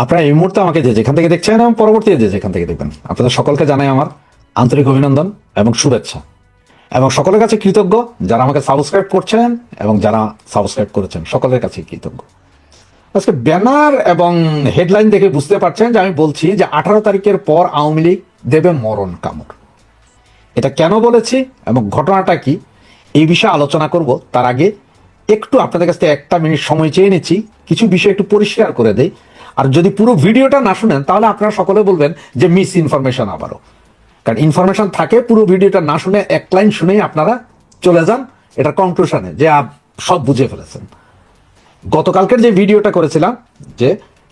আপনারা এই মুহূর্তে আমাকে যে যেখান থেকে দেখছেন এবং পরবর্তীতে যে যেখান থেকে দেখবেন, আপনাদের সকলকে জানাই আমার আন্তরিক অভিনন্দন এবং শুভেচ্ছা। এবং সকলের কাছে কৃতজ্ঞ যারা আমাকে সাবস্ক্রাইব করছেন এবং যারা সাবস্ক্রাইব করেছেন, সকলের কাছে কৃতজ্ঞ। আজকে ব্যানার এবং হেডলাইন দেখে বুঝতে পারছেন যে আমি বলছি যে আঠারো তারিখের পর আওয়ামী লীগ দেবে মরণ কামড়। এটা কেন বলেছি এবং ঘটনাটা কি, এই বিষয়ে আলোচনা করব। তার আগে একটু আপনাদের কাছ থেকে একটা মিনিট সময় চেয়ে নিচ্ছি, কিছু বিষয় একটু পরিষ্কার করে দেই। আর যদি পুরো ভিডিওটা না শুনেন, তাহলে আপনারা সকলে বলবেন যে মিস ইনফরমেশন আবারও। কারণ ইনফরমেশন থাকে, পুরো ভিডিওটা না শুনে এক লাইন শুনেই আপনারা চলে যান। এটা কনক্লুশনে যে সব বুঝে ফেলেছেন। গতকালকের যে ভিডিওটা করেছিলাম, যে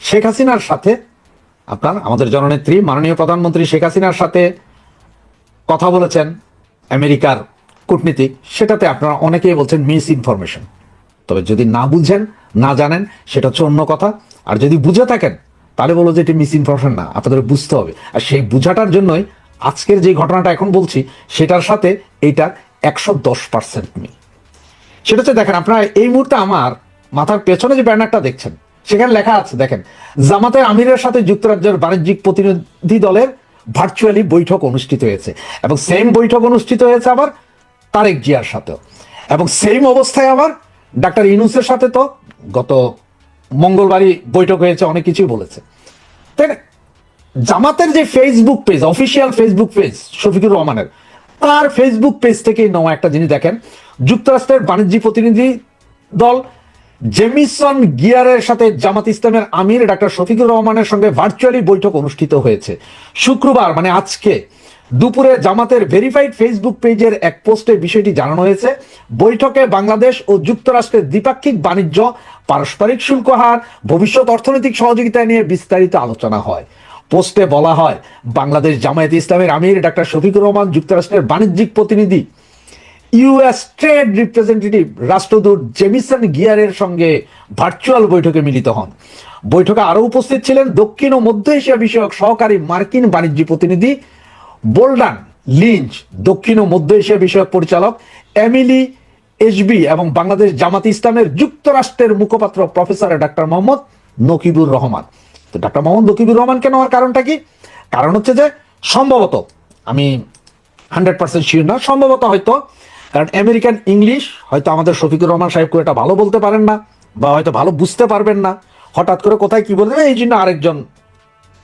শেখ হাসিনার সাথে আপনার আমাদের জননেত্রী, মাননীয় প্রধানমন্ত্রী শেখ হাসিনার সাথে কথা বলেছেন আমেরিকার কূটনীতিক, সেটাতে আপনারা অনেকেই বলছেন মিস ইনফরমেশন তবে যদি না বুঝেন, না জানেন, সেটা হচ্ছে অন্য কথা। আর যদি বুঝে থাকেন, তাহলে বলো যে এটি মিস ইনফরমেশন না, আপনাদের বুঝতে হবে। আর সেই বুঝাটার জন্যই আজকের যে ঘটনাটা এখন বলছি, সেটার সাথে এইটা একশো দশ পার্সেন্ট মিল। সেটা হচ্ছে দেখেন, আপনারা এই মুহূর্তে আমার মাথার পেছনে যে ব্যানারটা দেখছেন, সেখানে লেখা আছে, দেখেন জামাতের আমিরের সাথে যুক্তরাজ্যের বাণিজ্যিক প্রতিনিধি দলের ভার্চুয়ালি বৈঠক অনুষ্ঠিত হয়েছে। এবং সেম বৈঠক অনুষ্ঠিত হয়েছে আবার তারেক জিয়ার সাথেও। এবং সেম অবস্থায় আবার ডাক্তার ইনুসের সাথে তো গত মঙ্গলবারই বৈঠক হয়েছে, অনেক কিছুই বলেছে। তাই? জামাতের যে Facebook page official Facebook page Shafiqur রহমানের, তার ফেসবুক পেজ থেকে নেওয়া একটা জিনিস দেখেন। যুক্তরাষ্ট্রের বাণিজ্যিক প্রতিনিধি দল জেমিসন গিয়ারের সাথে জামাত ইসলামের আমির ডাক্তার শফিকুর রহমানের সঙ্গে ভার্চুয়ালি বৈঠক অনুষ্ঠিত হয়েছে। শুক্রবার মানে আজকে দুপুরে জামাতের ভেরিফাইড ফেসবুক পেজের এক পোস্টে বিষয়টি জানানো হয়েছে। বৈঠকে বাংলাদেশ ও যুক্তরাষ্ট্রের দ্বিপাক্ষিক বাণিজ্য, পারস্পরিক শুল্ক হার, ভবিষ্যৎ অর্থনৈতিক সহযোগিতা নিয়ে বিস্তারিত আলোচনা হয়। পোস্টে বলা হয়, বাংলাদেশ জামায়াত ইসলামের আমির ডাক্তার শফিকুর রহমান যুক্তরাষ্ট্রের বাণিজ্যিক প্রতিনিধি। ইউএস ট্রেড রিপ্রেজেন্টেটিভ রাষ্ট্রদূত জেমিসন গিয়ারের সঙ্গে ভার্চুয়াল বৈঠকে মিলিত হন। বৈঠকে আরও উপস্থিত ছিলেন দক্ষিণ ও মধ্য এশিয়া বিষয়ক সহকারী মার্কিন বাণিজ্য প্রতিনিধি বোল্ডান, লিঞ্চ, দক্ষিণ ও মধ্য এশিয়া বিষয়ক পরিচালক এমিলি এসবি এবং বাংলাদেশ জামাত ইসলামের যুক্তরাষ্ট্রের মুখপাত্র প্রফেসর ডাক্তার মোহাম্মদ নকিবুর রহমান। তো ডাক্তার মোহাম্মদ নকিবুর রহমান কেন হওয়ার কারণটা কি? কারণ হচ্ছে যে সম্ভবত, আমি হান্ড্রেড পার্সেন্ট শিওর না, সম্ভবত হয়তো, কারণ আমেরিকান ইংলিশ হয়তো আমাদের শফিকুর রহমান সাহেব খুব একটা ভালো বলতে পারেন না, বা হয়তো ভালো বুঝতে পারবেন না। হঠাৎ করে কোথায় কি বলবে এই জন্য আরেকজন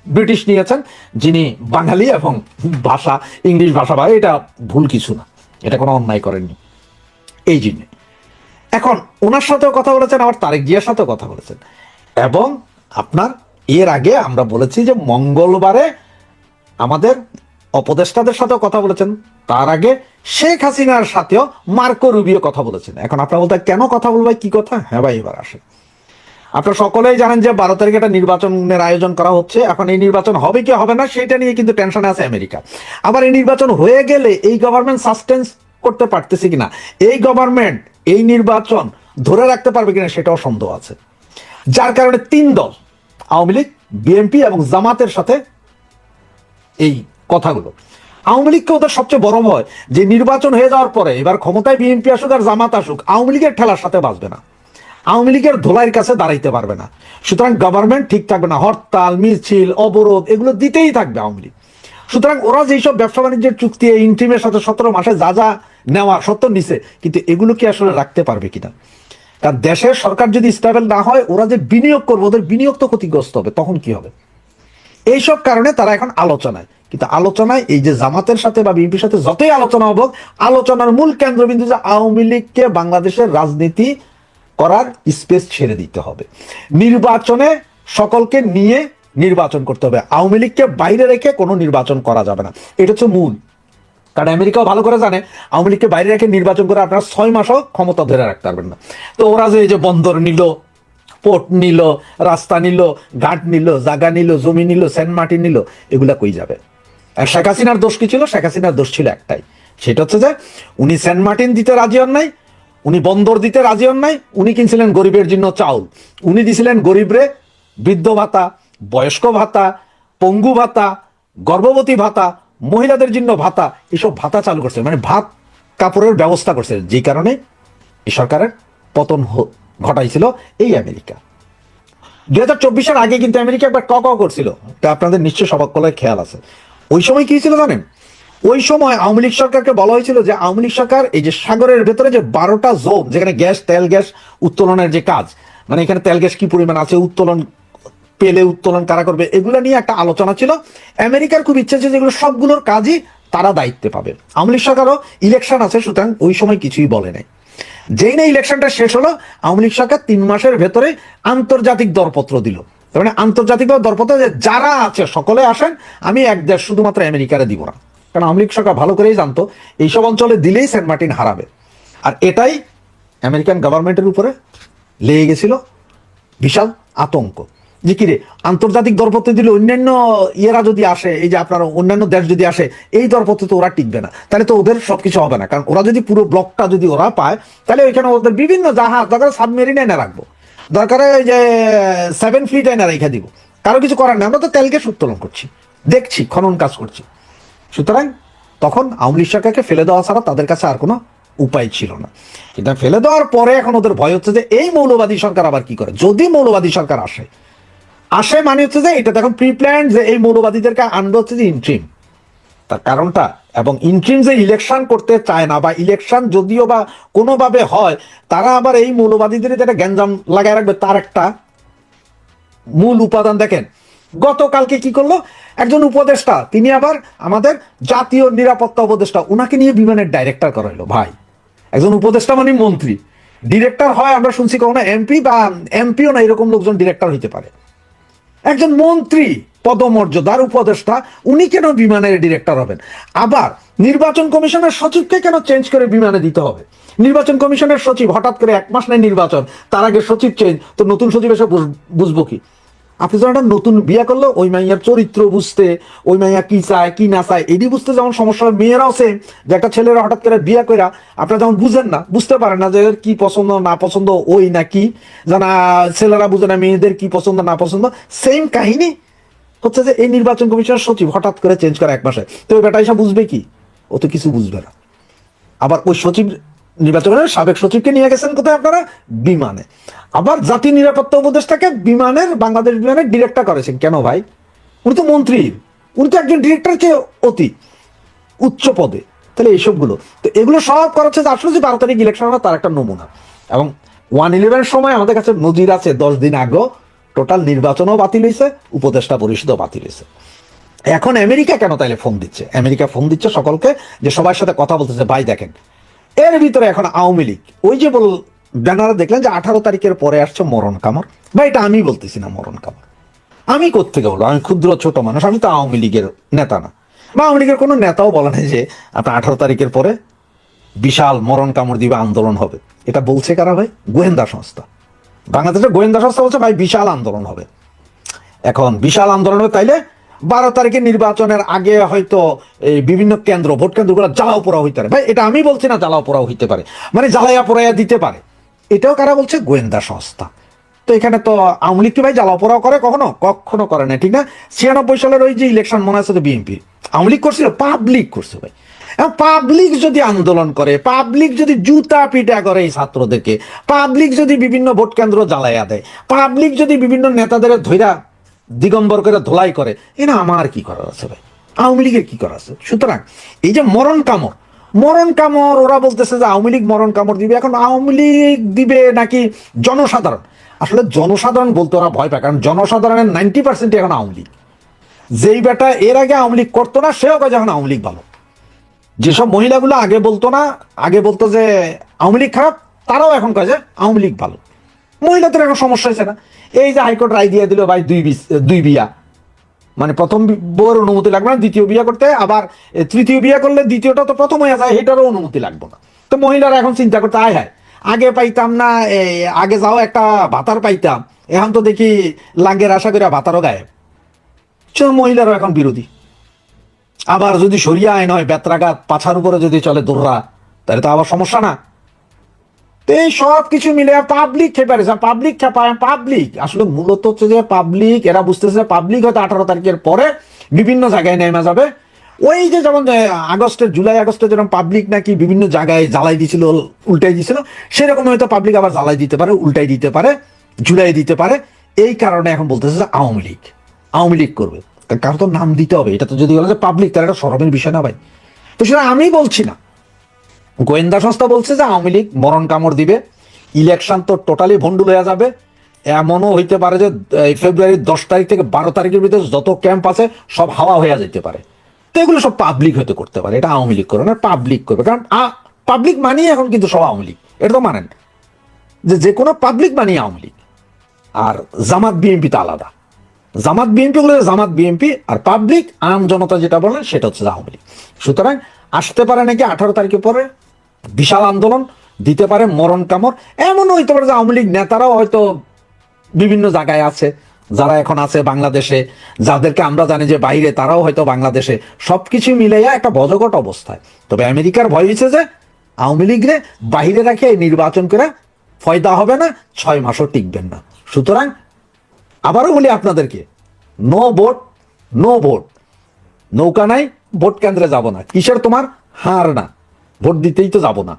ব্রিটিশ নিয়েছেন, যিনি বাঙালি এবং ভাষা, ইংলিশ ভাষা বা এটা ভুল কিছু না। এটা কোনো অন্যায় করেননি। এই জন্য। এখন ওনার সাথেও কথা বলেছেন, আবার তারেক জিয়ার সাথেও কথা বলেছেন। এবং আপনার এর আগে আমরা বলেছি যে মঙ্গলবারে আমাদের অপদেষ্টাদের সাথেও কথা বলেছেন। তার আগে শেখ হাসিনার সাথেও মার্কো রুবিও কথা বলেছেন। এখন আপনারা বলতে কেন কথা বলবে কি কথা? হ্যাঁ ভাই, এবার আসে আপনারা সকলেই জানেন যে বারো তারিখে একটা নির্বাচনের আয়োজন করা হচ্ছে। এখন এই নির্বাচন হবে কি হবে না, সেটা নিয়ে কিন্তু টেনশন আছে আমেরিকা। আবার এই নির্বাচন হয়ে গেলে এই গভর্নমেন্ট সাসটেন্স করতে পারতেছে কিনা, এই গভর্নমেন্ট এই নির্বাচন ধরে রাখতে পারবে কিনা সেটাও সন্দেহ আছে। যার কারণে তিন দল, আওয়ামী লীগ বিএনপি এবং জামাতের সাথে এই কথাগুলো। আওয়ামী লীগকে ওদের সবচেয়ে বড় ভয়, যে নির্বাচন হয়ে যাওয়ার পরে এবার ক্ষমতায় বিএনপি আসুক আর জামাত আসুক, আওয়ামী লীগের ঠেলার সাথে বাঁচবে না। আওয়ামী লীগের ধোলাইয়ের কাছে দাঁড়াইতে পারবে না। সুতরাং গভর্নমেন্ট ঠিক থাকবে না, হরতাল, মিছিল, অবরোধ, এগুলো দিতেই থাকবে আওয়ামী লীগ। সুতরাং ওরা যেসব ব্যবসা বাণিজ্যের চুক্তি ইন্টিমের সাথে সতেরো মাসে যা যা নেওয়া, সত্য নিছে, কিন্তু এগুলো কি আসলে রাখতে পারবে কিনা? কারণ দেশের সরকার যদি স্টেবল না হয়, ওরা যে বিনিয়োগ করবে, ওদের বিনিয়োগ তো ক্ষতিগ্রস্ত হবে, তখন কি হবে? এইসব কারণে তারা এখন আলোচনায়। কিন্তু আলোচনায় এই যে জামাতের সাথে বা বিএনপির সাথে যতই আলোচনা হব আলোচনার মূল কেন্দ্রবিন্দু যে আওয়ামী লীগকে বাংলাদেশের রাজনীতি করার স্পেস ছেড়ে দিতে হবে। নির্বাচনে সকলকে নিয়ে নির্বাচন করতে হবে। আওয়ামী লীগকে বাইরে রেখে কোনো নির্বাচন করা যাবে না। এটা হচ্ছে মূল। কারণ আমেরিকাও ভালো করে জানে, আওয়ামী লীগকে বাইরে রেখে নির্বাচন করে আপনারা ছয় মাসও ক্ষমতা ধরে রাখতে পারবেন না। তো ওরা যে এই যে বন্দর নিল, পোর্ট নিল, রাস্তা নিল, ঘাট নিল, জাগা নিল, জমি নিল, সেন্ট মার্টিন নিল, এগুলা কই যাবে? আর শেখ হাসিনার দোষ কি ছিল? শেখ হাসিনার দোষ ছিল একটাই। সেটা হচ্ছে যে উনি সেন্ট মার্টিন দিতে রাজি হন নাই উনি বন্দর দিতে রাজি হন নাই, উনি কিনছিলেন গরিবের জন্য চাউল। উনি দিছিলেন গরিবরে বৃদ্ধ ভাতা, বয়স্ক ভাতা, পঙ্গু ভাতা, গর্ভবতী ভাতা, মহিলাদের জন্য ভাতা, এসব ভাতা চালু করছে। মানে ভাত কাপড়ের ব্যবস্থা করছে। যে কারণে এই সরকারের পতন ঘটাইছিল এই আমেরিকা। দুই হাজার চব্বিশের আগে কিন্তু আমেরিকা একবার ক করছিল। তা আপনাদের নিশ্চয় সবার খেয়াল আছে। ওই সময় কি ছিল জানেন? ওই সময় আওয়ামী লীগ সরকারকে বলা হয়েছিল যে আওয়ামী লীগ সরকার এই যে সাগরের ভেতরে যে বারোটা জোন, যেখানে গ্যাস, তেল, গ্যাস উত্তোলনের যে কাজ মানে এখানে তেল, গ্যাস কি পরিমাণ আছে, উত্তোলন পেলে উত্তোলন কারা করবে, এগুলো নিয়ে একটা আলোচনা ছিল। আমেরিকার খুব ইচ্ছা ছিল যেগুলো সবগুলোর কাজই তারা দায়িত্বে পাবে। আওয়ামী লীগ সরকারও ইলেকশন আছে, সুতরাং ওই সময় কিছুই বলে নাই। যেই না ইলেকশনটা শেষ হলো, আওয়ামী লীগ সরকার তিন মাসের ভেতরে আন্তর্জাতিক দরপত্র দিল। মানে আন্তর্জাতিক দরপত্র যে যারা আছে, সকলে আসেন, আমি এক দেশ শুধুমাত্র আমেরিকারে দিব না। কারণ আওয়ামী লীগ সরকার ভালো করেই জানতো, এইসব অঞ্চলে দিলেই সেন্ট মার্টিন হারাবে। আর এটাই আমেরিকান গভর্নমেন্টের উপরে লেগে গেছিল বিশাল আতঙ্ক। যে কি রে, আন্তর্জাতিক দরপত্র দিলে অন্যান্য ইয়েরা যদি আসে, এই যে আপনার অন্যান্য দেশ যদি আসে, এই দরপত্র তো ওরা টিকবে না। তাহলে তো ওদের সবকিছু হবে না, কারণ ওরা যদি পুরো ব্লকটা যদি ওরা পায়, তাহলে ওইখানে ওদের বিভিন্ন জাহাজ, দরকার সাবমেরিন এনে রাখব। দরকার যে সেভেন ফ্লিট এনে রেখে দিব। কারও কিছু করার নেই, আমরা তো তেলকে উত্তোলন করছি, দেখছি, খনন কাজ করছি। সুতরাং তখন আওয়ামী লীগ সরকারকে ফেলে দেওয়া ছাড়া তাদের কাছে আর কোনো উপায় ছিল না। এটা ফেলে দেওয়ার পরে এখন ওদের ভয় হচ্ছে যে এই মৌলবাদী সরকার আবার কি করে? যদি মৌলবাদী সরকার আসে আসে মানে হচ্ছে যে এটা তখন প্রি প্ল্যান যে এই মৌলবাদীদেরকে আনবে হচ্ছে যে ইন্ট্রিম তার কারণটা, এবং ইন্ট্রিম যে ইলেকশন করতে চায় না বা ইলেকশন যদিও বা কোনোভাবে হয়, তারা আবার এই মৌলবাদীদের যেটা গ্যাঞ্জাম লাগায় রাখবে। তার একটা মূল উপাদান দেখেন গতকালকে কি করল? একজন উপদেষ্টা, তিনি আবার আমাদের জাতীয় নিরাপত্তা উপদেষ্টা, উনাকে নিয়ে বিমানের ডাইরেক্টর করাইলো, ভাই। একজন উপদেষ্টা মানে মন্ত্রী। ডিরেক্টর হয়, আমরা শুনছি কখনো এমপি বা এমপিও না, এরকম লোকজন ডিরেক্টর হইতে পারে। একজন মন্ত্রী, পদমর্যাদার উপদেষ্টা, উনি কেন বিমানের ডিরেক্টর হবেন? আবার নির্বাচন কমিশনের সচিবকে কেন চেঞ্জ করে বিমানে দিতে হবে? নির্বাচন কমিশনের সচিব, হঠাৎ করে এক মাস নেই নির্বাচন, তার আগে সচিব চেঞ্জ তো নতুন সচিব এসে বুঝ- বুঝব কি? আপনি যখন একটা নতুন বিয়ে করল, ওই মাইয়ার চরিত্র বুঝতে, ওই মাইয়া কি চায়, কি না চায় এটি বুঝতে যেমন সমস্যা মেয়েরাও সেম যে একটা ছেলেরা হঠাৎ করে বিয়ে কইরা আপনারা যেমন বুঝেন না, বুঝতে পারেন না যে কি পছন্দ, না পছন্দ, ওই না কি জানা ছেলেরা বুঝে না, মেয়েদের কি পছন্দ, না পছন্দ সেম কাহিনী হচ্ছে যে এই নির্বাচন কমিশনের সচিব হঠাৎ করে চেঞ্জ করে এক মাসে। তো ওই বেটা এসে বুঝবে কি? ও তো কিছু বুঝবে না। আবার ওই সচিব নির্বাচনের সাবেক সচিবকে নিয়ে গেছেন কোথায় আপনারা? বিমানে। আবার জাতীয় নিরাপত্তা উপদেষ্টাকে বিমানের, বাংলাদেশ বিমানের ডিরেক্টর করেছেন। কেন ভাই? উনি তো মন্ত্রী। উনি তো একজন ডিরেক্টর চেয়ে অতি উচ্চ পদে। তাহলে এইসবগুলো। তো এগুলো সব করা হচ্ছে আসলে যে বারো তারিখ ইলেকশন হবে, তার একটা নমুনা। এবং ওয়ান ইলেভেনের সময় আমাদের কাছে নজির আছে, দশ দিন আগেও। টোটাল নির্বাচনও বাতিল হয়েছে, উপদেষ্টা পরিষদও বাতিল হয়েছে। এখন আমেরিকা কেন তাইলে ফোন দিচ্ছে? আমেরিকা ফোন দিচ্ছে সকলকে যে সবার সাথে কথা বলতেছে, ভাই দেখেন। এর ভিতরে এখন আওয়ামী লীগ। ওই যে বল, ব্যানারে দেখলেন যে আঠারো তারিখের পরে আসছে মরণ কামড়। বা এটা আমি বলতেছি না মরণ কামড়। আমি কোথেকে বলব? আমি ক্ষুদ্র ছোট মানুষ, আমি তো আওয়ামী লীগের নেতা না। বা আওয়ামী লীগের কোনো নেতাও বলে নাই যে, আপনার আঠারো তারিখের পরে বিশাল মরণ কামড় দিবে, আন্দোলন হবে। এটা বলছে কারা ভাই? গোয়েন্দা সংস্থা। বাংলাদেশের গোয়েন্দা সংস্থা বলছে, ভাই, বিশাল আন্দোলন হবে। এখন বিশাল আন্দোলন হবে, তাইলে বারো তারিখে নির্বাচনের আগে হয়তো এই বিভিন্ন কেন্দ্র, ভোট কেন্দ্রগুলো জ্বালাও পোড়া হইতে পারে। ভাই, এটা আমি বলছি না জ্বালাও পোড়াও হইতে পারে। মানে জ্বালাইয়া পোড়াইয়া দিতে পারে। এটাও কারা বলছে? গোয়েন্দা সংস্থা। তো এখানে তো আওয়ামী লীগ কি ভাই জ্বালাও পোড়াও করে? কখনো? কখনো করে না ঠিক না? ছিয়ানব্বই সালের ওই যে ইলেকশন মনে আছে তো বিএনপি? আওয়ামী লীগ করছিল? পাবলিক করছে ভাই। পাবলিক যদি আন্দোলন করে পাবলিক যদি জুতা পিটা করে এই ছাত্রদেরকে পাবলিক যদি বিভিন্ন ভোট কেন্দ্র জ্বালাইয়া দেয় পাবলিক যদি বিভিন্ন নেতাদের ধৈরা দিগম্বর করে ধোলাই করে। এটা আমার কি করার আছে ভাই? আওয়ামী লীগের কি করার আছে? সুতরাং এই যে মরণ কামড় মরণ কামড়, ওরা বলতেছে যে আওয়ামী লীগ মরণ কামড় দিবে, এখন আওয়ামী লীগ দিবে নাকি জনসাধারণ? আসলে জনসাধারণ বলতে ওরা ভয় পায়, কারণ জনসাধারণের নাইনটি পার্সেন্ট এখন আওয়ামী লীগ। যেই বেটা এর আগে আওয়ামী লীগ করতো না, সেও কয় এখন আওয়ামী লীগ ভালো। যেসব মহিলাগুলো আগে বলতো না, আগে বলতো যে আওয়ামী লীগ খারাপ, তারাও এখন যে আওয়ামী লীগ ভালো। মহিলাদের এখন সমস্যা হয়েছে না। এই যে হাইকোর্ট রায় দিয়ে দিল ভাই দুই দুই বিয়া। মানে প্রথম বউয়ের অনুমতি লাগবে না, দ্বিতীয় বিয়া করতে, আবার তৃতীয় বিয়া করলে দ্বিতীয়টা তো প্রথম হয়ে যায় এটারও অনুমতি লাগবে না। তো মহিলারা এখন চিন্তা করতে, আয় হায়, আগে পাইতাম না আগে যাও একটা ভাতার পাইতাম, এখন তো দেখি লাঙ্গের আশা করে ভাতারও গায়েব। মহিলারও এখন বিরোধী। আবার যদি সরিয়া আইন হয় বেত্রাঘাত, পাছার উপরে যদি চলে দোররা, তাহলে তো আবার সমস্যা না। এই সব কিছু মিলে পাবলিক খেপারে পাবলিক খেপায় পাবলিক আসলে মূলত হচ্ছে যে পাবলিক এরা বুঝতেছে পাবলিক হয়তো আঠারো তারিখের পরে বিভিন্ন জায়গায় নেমে যাবে। ওই যে যেমন আগস্টের জুলাই, আগস্টে যেরকম পাবলিক নাকি বিভিন্ন জায়গায় জ্বালাই দিছিল, উল্টাই দিছিল, সেরকম হয়তো পাবলিক আবার জ্বালাই দিতে পারে, উল্টাই দিতে পারে ঝুলাই দিতে পারে। এই কারণে এখন বলতেছে যে আওয়ামী লীগ আওয়ামী লীগ করবে। কারও তো নাম দিতে হবে, এটা তো যদি বলে যে পাবলিক তার একটা সরবের বিষয় না ভাই। তো সেটা আমি বলছি না। গোয়েন্দা সংস্থা বলছে যে আওয়ামী লীগ মরণ কামড় দিবে, ইলেকশন তো টোটালি ভন্ডুল হয়ে যাবে। এমনও হইতে পারে যে ফেব্রুয়ারির দশ তারিখ থেকে বারো তারিখের ভিতরে যত ক্যাম্প আছে, সব হাওয়া হয়ে যেতে পারে। তো এগুলো সব পাবলিক হয়তো করতে পারে। এটা আওয়ামী লীগ করবে না পাবলিক করবে। কারণ পাবলিক মানিয়ে এখন কিন্তু সব আওয়ামী লীগ। এটা তো মানেন। যে যে কোনো পাবলিক মানিয়ে আওয়ামী লীগ। আর জামাত বিএনপি তো আলাদা। জামাত বিএনপি হলে জামাত বিএনপি আর পাবলিক আম জনতা যেটা বলে সেটা হচ্ছে আওয়ামী লীগ। সুতরাং, আসতে পারে নাকি আঠারো তারিখে পরে? বিশাল আন্দোলন, দিতে পারে মরণ কামড়। এমনও হইতে পারে যে আওয়ামী লীগ নেতারাও হয়তো বিভিন্ন জায়গায় আছে, যারা এখন আছে বাংলাদেশে, যাদেরকে আমরা জানি যে বাইরে, তারাও হয়তো বাংলাদেশে। সবকিছু মিলাইয়া একটা বজগট অবস্থায়। তবে আমেরিকার ভয় হয়েছে যে আওয়ামী লীগরে বাইরে রাখে নির্বাচন করে ফয়দা হবে না, ছয় মাসও টিকবেন না। সুতরাং আবারও বলি আপনাদেরকে নো ভোট নো ভোট নৌকা নাই, ভোট কেন্দ্রে যাব না। কিসের তোমার? হার না। ভোট দিতেই তো যাব না।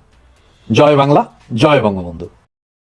জয় বাংলা জয় বঙ্গবন্ধু।